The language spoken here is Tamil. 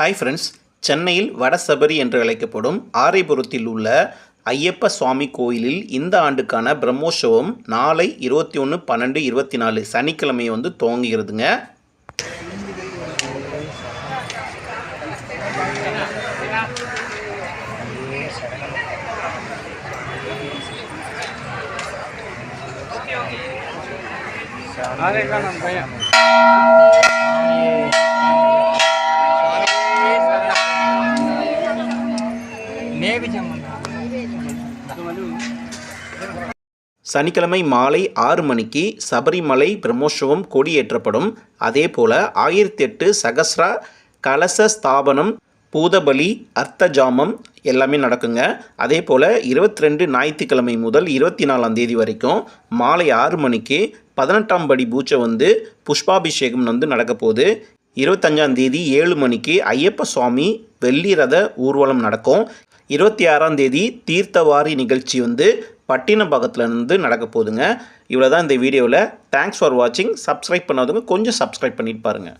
ஹாய் ஃப்ரெண்ட்ஸ் சென்னையில் வடசபரி என்று அழைக்கப்படும் ஆரைபுரத்தில் உள்ள ஐயப்ப சுவாமி கோயிலில் இந்த ஆண்டுக்கான பிரம்மோற்சவம் நாளை இருபத்தி ஒன்று பன்னெண்டு இருபத்தி நாலு சனிக்கிழமை வந்து துவங்குகிறதுங்க. ஆரேக்கா நம்ம பையன். சனிக்கிழமை மாலை ஆறு மணிக்கு சபரிமலை பிரம்மோற்சவம் கொடியேற்றப்படும். அதே போல ஆயிரத்தி எட்டு சகஸ்ரா கலச ஸ்தாபனம் பூதபலி அர்த்தஜாமம் எல்லாமே நடக்குங்க. அதே போல் இருபத்தி ரெண்டு ஞாயிற்றுக்கிழமை முதல் இருபத்தி நாலாம் தேதி வரைக்கும் மாலை ஆறு மணிக்கு பதினெட்டாம் படி பூஜை வந்து புஷ்பாபிஷேகம் வந்து நடக்க போகுது இருபத்தஞ்சாம் தேதி ஏழு மணிக்கு ஐயப்ப சுவாமி வெள்ளி ரத ஊர்வலம் நடக்கும். இருபத்தி ஆறாம் தேதி தீர்த்தவாரி நிகழ்ச்சி வந்து பட்டினப்பாக்கத்துல இருந்து நடக்க போகுதுங்க. இவ்வளோ தான் இந்த வீடியோவில் தேங்க்ஸ் ஃபார் வாட்சிங் சப்ஸ்கிரைப் பண்ணாதவங்க கொஞ்சம் சப்ஸ்கிரைப் பண்ணிட்டு பாருங்கள்